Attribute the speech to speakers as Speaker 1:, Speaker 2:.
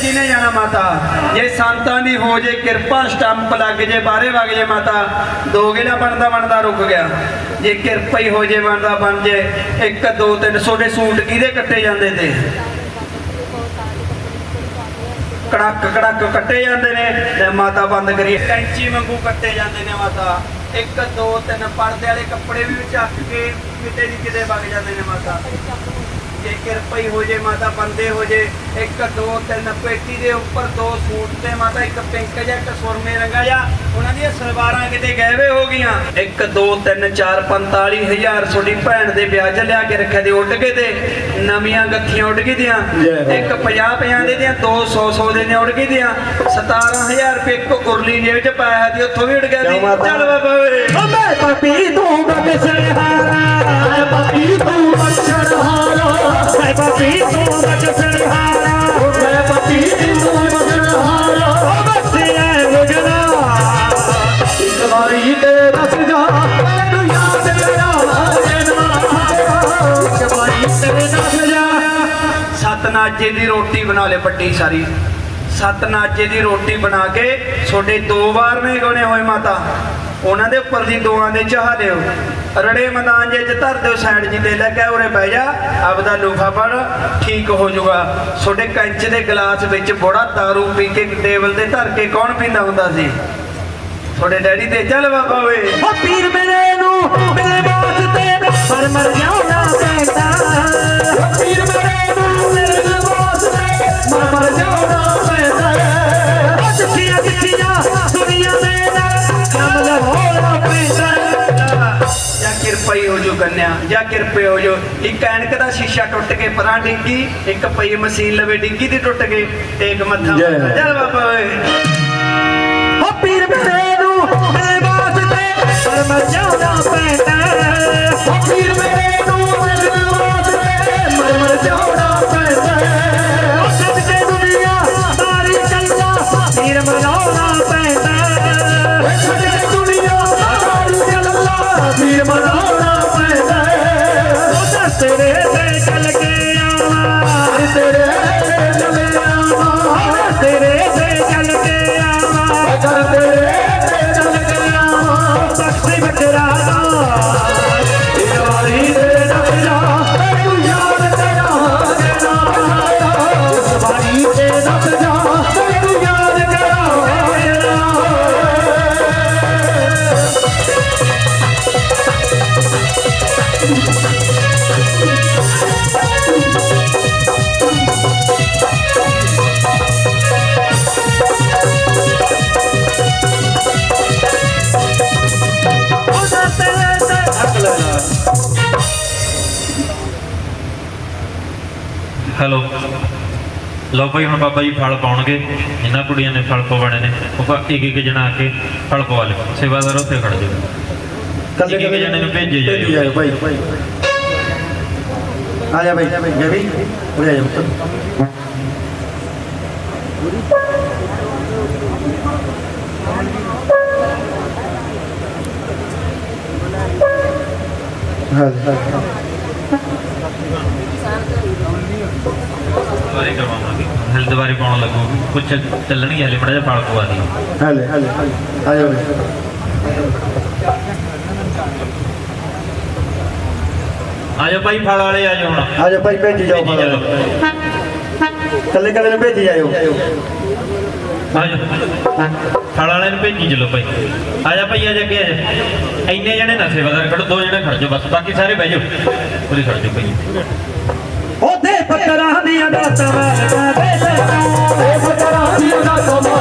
Speaker 1: ਕਿਨੇ ਜਾਣਾ ਮਾਤਾ? ਜੇ ਸੰਤਾਂ ਦੀ ਹੋ ਜੇ ਕਿਰਪਾ, ਸਟੰਪ ਲੱਗ ਜੇ ਬਾਰੇ ਵਗ ਜੇ ਮਾਤਾ, ਦੋ ਗੇੜਾ ਬਣਦਾ ਬਣਦਾ ਰੁਕ ਗਿਆ। ਜੇ ਕਿਰਪਾ ਹੀ ਹੋ ਜੇ, ਬਣਦਾ ਬਣ ਜੇ, ਇੱਕ, ਦੋ, ਤਿੰਨ ਸੋਡੇ ਸੂਟ ਕਿਹਦੇ ਕੱਟੇ ਜਾਂਦੇ ਤੇ? ਕੜਕ ਕੜਕ ਕੱਟੇ ਜਾਂਦੇ ਨੇ, ਤੇ ਮਾਤਾ ਬੰਦ ਕਰੀਏ ਕੈਂਚੀ ਵਾਂਗੂ ਕੱਟੇ ਜਾਂਦੇ ਨੇ ਮਾਤਾ। ਇੱਕ, ਦੋ, ਤਿੰਨ, ਪਰਦੇ ਵਾਲੇ ਕੱਪੜੇ ਵੀ ਚੱਕ ਕੇ ਕਿਤੇ ਦੀ ਕਿਤੇ ਵਗ ਜਾਂਦੇ ਨੇ ਮਾਤਾ। ਜੇ ਕਿਰਪਾ ਹੀ ਹੋ ਜੇ ਮਾਤਾ ਬੰਦੇ ਹੋ ਜੇ ਇੱਕ ਦੋ ਤਿੰਨ ਪੇਟੀ ਦੇ ਉੱਪਰ ਦੋ ਸੂਟ ਤੇ ਮਾਤਾ ਇੱਕ ਪਿੰਕ ਜਿਹਾ ਇੱਕ ਸੁਰਮੇ ਰੰਗਾ ਜਿਹਾ ਉਹਨਾਂ ਦੀਆਂ ਸਲਵਾਰਾਂ ਕਿਤੇ ਗਹਿਵੇ ਹੋ ਗਈਆਂ। ਇੱਕ ਦੋ ਤਿੰਨ ਚਾਰ 45 ਹਜ਼ਾਰ ਤੁਹਾਡੀ ਭੈਣ ਦੇ ਵਿਆਹ 'ਚ ਲਿਆ ਕੇ ਰੱਖਿਆ ਦੇ ਉੱਡ ਕੇ ਤੇ ਨਵੀਆਂ ਗੱਥੀਆਂ ਉੱਡ ਗਈ ਦੀਆਂ। ਇੱਕ 50 50 ਦੇ ਦੀਆਂ 200 100 ਦੇ ਦੀਆਂ ਉੱਡ ਗਈ ਦੀਆਂ। 17000 ਰੁਪਏ ਇੱਕ ਉਰਲੀ ਜੇਬ 'ਚ ਪਾਇਆ ਸੀ ਉੱਥੋਂ ਵੀ ਉੱਡ ਗਿਆ ਸੀ। ਚੱਲ ਬਾਬਾ ਓਏ।
Speaker 2: ਮੈਂ ਪਪੀ ਤੂੰ ਤੂੰ ਬਖਸ਼ਣਹਾਰਾ ਮੈਂ ਪਪੀ ਤੂੰ ਬਖਸ਼ਣਹਾਰਾ ਮੈਂ ਪਪੀ ਤੂੰ ਬਖਸ਼ਣਹਾਰਾ ਓ ਬਖਸ਼ਿਆ ਗੁਜਰਾ। ਇੱਕ ਵਾਰੀ ਤੇ ਰਸ ਜਾ ਮੈਨੂੰ ਯਾਦ ਕਰਾ ਦੇਣਾ ਇੱਕ ਵਾਰੀ ਤੇ ਰਸ ਜਾ।
Speaker 1: ਸਤਨਾਜੇ ਦੀ ਰੋਟੀ ਬਣਾ ਲੈ ਵੱਡੀ ਸਾਰੀ। ਸਤਨਾਜੇ ਦੀ ਰੋਟੀ ਬਣਾ ਕੇ ਤੁਹਾਡੇ ਦੋ ਵਾਰ ਨੇ ਗਾਉਣੇ ਹੋਏ ਮਾਤਾ। ਉਹਨਾਂ ਦੇ ਉੱਪਰ ਦੀ ਦੋਆਂ ਦੇ ਚਾਹ ਦਿਓ। ਰੜੇ ਮੈਦਾਨ ਜੇ ਚ ਧਰ ਦਿਓ ਸਾਈਡ ਜੀ ਤੇ ਲੈ ਕੇ ਉਰੇ ਬਹਿ ਜਾ ਆਪਦਾ ਲੂਫਾ ਫੜ ਠੀਕ ਹੋ ਜਾਊਗਾ। ਤੁਹਾਡੇ ਕੰਚ ਦੇ ਗਲਾਸ ਵਿੱਚ ਬੜਾ दारू ਪੀ ਕੇ ਟੇਬਲ ਤੇ ਧਰ ਕੇ ਕੌਣ ਪੀਂਦਾ ਹੁੰਦਾ ਸੀ? ਤੁਹਾਡੇ ਡੈਡੀ ਤੇ ਚੱਲ ਬਾਬਾ ਓਏ।
Speaker 2: ਓ ਪੀਰ ਮੇਰੇ ਨੂੰ ਮੇਰੇ ਵਾਸਤੇ ਮਰ ਮਰ ਜਾਉਣਾ ਪੈਂਦਾ
Speaker 1: ਜੋ ਕੰਨਿਆ। ਜਾਂ ਕਿਰਪੇ ਹੋ ਜੋ। ਇੱਕ ਐਨਕ ਦਾ ਸ਼ੀਸ਼ਾ ਟੁੱਟ ਕੇ ਪਰਾਂ ਡਿੱਗੀ ਇੱਕ ਪਈ ਮਸ਼ੀਨ ਲਵੇ ਡਿੱਗੀ ਦੀ ਟੁੱਟ ਗਈ ਤੇ ਇੱਕ ਮੱਥਾ
Speaker 2: ਜੈ।
Speaker 1: ਚੱਲ ਬਾਬਾ ਓਏ।
Speaker 3: ਹੈਲੋ ਲਓ ਭਾਈ ਹੁਣ ਬਾਬਾ ਜੀ ਫਲ ਪਾਉਣਗੇ। ਇਹਨਾਂ ਕੁੜੀਆਂ ਨੇ ਫਲ ਪਵਾਣੇ ਨੇ। ਉਹ ਇੱਕ ਇੱਕ ਜਣਾ ਆ ਕੇ ਫਲ ਪਵਾ ਲਿਓ ਸੇਵਾਦਾਰ ਉੱਥੇ ਖੜ ਜਾਓ। ਇੱਕ ਇੱਕ ਜਣੇ ਨੂੰ ਭੇਜੇ ਜਾਇਓ।
Speaker 4: ਜਾਇਓ ਭਾਈ। ਆ ਜਾ ਭਾਈ ਗਵੀ ਉਰੇ ਆ ਜਾ ਪੁੱਤ। ਹਾਂ ਹਾਂ
Speaker 3: ਦੁਬਾਰੇ ਕਰਵਾਵਾਂਗੇ। ਹਲ ਦੁਬਾਰੇ ਪਾਉਣ ਲੱਗੂ। ਕੁਛ ਚੱਲਣਗੇ ਹਲੇ ਮੜਾ ਜਿਹਾ ਫਲ ਪਵਾ ਦਿਓ।
Speaker 4: ਹਲੇ ਹਲੇ ਆ ਜਾ। ਭਾਈ
Speaker 3: ਆ ਜਾਓ ਭਾਈ ਫਲ ਵਾਲੇ ਆ ਜਾਓ ਹੁਣ।
Speaker 4: ਆ ਜਾ ਭਾਈ ਭੇਜੀ ਜਾਓ
Speaker 3: ਭੇਜੀ ਚਲੋ
Speaker 4: ਕੱਲੇ ਕੱਲੇ ਨੂੰ ਭੇਜੀ ਜਾਇਓ।
Speaker 3: ਆ ਜਾਓ। ਫਲ ਵਾਲੇ ਨੂੰ ਭੇਜੀ ਚਲੋ ਭਾਈ। ਆ ਜਾ ਭਾਈ ਆ ਜਾ ਅੱਗੇ ਆ ਜਾ। ਇੰਨੇ ਜਣੇ ਨਾ ਸੇਵਾਦਾਰ ਖੜੋ ਦੋ ਜਣੇ ਖੜ ਜਾਓ ਬਸ ਬਾਕੀ ਸਾਰੇ ਬਹਿ ਜਾਓ। ਉਰੇ ਖੜ ਜਾਓ ਭਾਈ।
Speaker 2: ਉਹਦੇ ਫਕਰਾਂ ਦੀਆਂ ਦਾਤਾਂ ਵਰਗਾ ਦੇ ਸਦਾ ਇਹ ਫਕਰਾਂ ਦੀਆਂ ਦਾਤਾਂ